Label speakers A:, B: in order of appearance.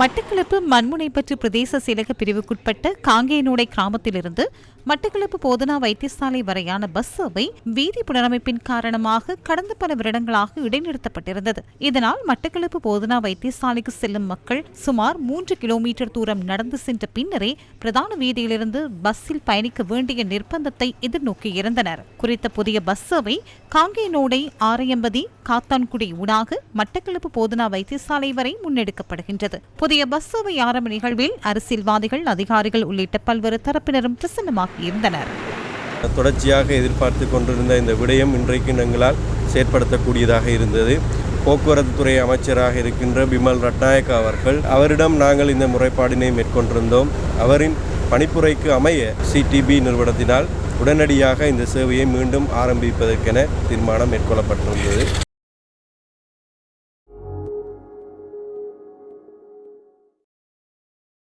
A: மட்டக்களப்பு மண்முனைப்பற்று பிரதேச செயலக பிரிவுக்குட்பட்ட காங்கேயனோடை கிராமத்திலிருந்து மட்டக்களப்பு போதனா வைத்தியசாலை வரையான பஸ் சேவை வீதி புனரமைப்பின் காரணமாக கடந்த பல வருடங்களாக இடைநிறுத்தப்பட்டிருந்தது. இதனால் மட்டக்களப்பு போதனா வைத்தியசாலைக்கு செல்லும் மக்கள் சுமார் மூன்று கிலோமீட்டர் தூரம் நடந்து சென்ற பின்னரே பிரதான வீதியிலிருந்து பஸ்ஸில் பயணிக்க வேண்டிய நிர்பந்தத்தை எதிர்நோக்கியிருந்தனர் குறித்த புதிய பஸ் சேவை காங்கேயனோடை ஆரையம்பதி காத்தான்குடி ஊடாக மட்டக்களப்பு போதனா வைத்தியசாலை வரை முன்னெடுக்கப்படுகின்றது. புதிய பஸ் சேவை ஆரம்ப நிகழ்வில் அரசியல்வாதிகள் அதிகாரிகள் உள்ளிட்ட பல்வேறு தரப்பினரும் பிரசன்னமாகியிருந்தனர்
B: தொடர்ச்சியாக எதிர்பார்த்து கொண்டிருந்த இந்த விடயம் இன்றைக்கு எங்களால் செயற்படுத்தக்கூடியதாக இருந்தது. போக்குவரத்து துறை அமைச்சராக இருக்கின்ற பிமல் ரட்நாயக்கா அவர்கள் அவரிடம் நாங்கள் இந்த முறைப்பாடினை மேற்கொண்டிருந்தோம். அவரின் பணிப்புரைக்கு அமைய சிடிபி நிறுவனத்தினால் உடனடியாக இந்த சேவையை மீண்டும் ஆரம்பிப்பதற்கென தீர்மானம் மேற்கொள்ளப்பட்டிருந்தது